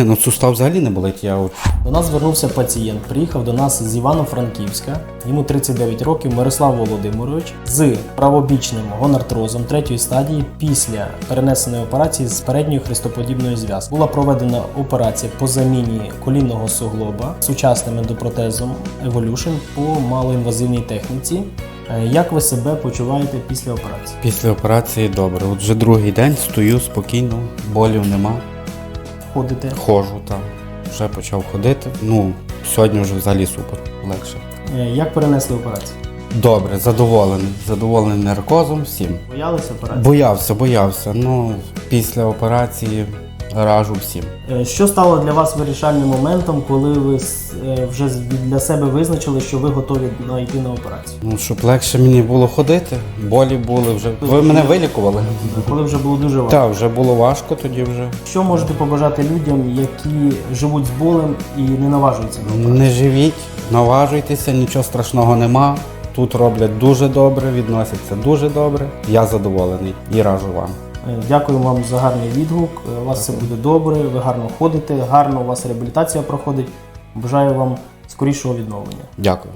Ні, ну сустав взагалі не болить. Я от До нас звернувся пацієнт. Приїхав до нас з Івано-Франківська. Йому 39 років. Мирослав Володимирович з правобічним гонартрозом третьої стадії після перенесеної операції з передньою хрестоподібною зв'язкою. Була проведена операція по заміні колінного суглоба сучасним ендопротезом Evolution по малоінвазивній техніці. Е, Як ви себе почуваєте після операції? після операції добре. От вже другий день стою спокійно, болів нема. Ходите? Ходжу там. Вже почав ходити. Ну, сьогодні вже взагалі супер, легше. Е, Як перенесли операцію? Добре, задоволений. Задоволений наркозом всім. Боялися операції? Боявся, боявся. Ну, після операції раджу всім. Е, Що стало для вас вирішальним моментом, коли ви е, вже для себе визначили, що ви готові йти на операцію? Ну, щоб легше мені було ходити, болі були вже. Ви мене вилікували? Коли вже було дуже важко? Так, вже було важко тоді вже. Що можете побажати людям, які живуть з болем і не наважуються на операцію? Не живіть, наважуйтеся, нічого страшного нема. Тут роблять дуже добре, відносяться дуже добре. Я задоволений і раджу вам. Е, Дякую вам за гарний відгук. Е, У вас все буде добре, ви гарно ходите, гарно у вас реабілітація проходить. Бажаю вам скорішого відновлення. Дякую.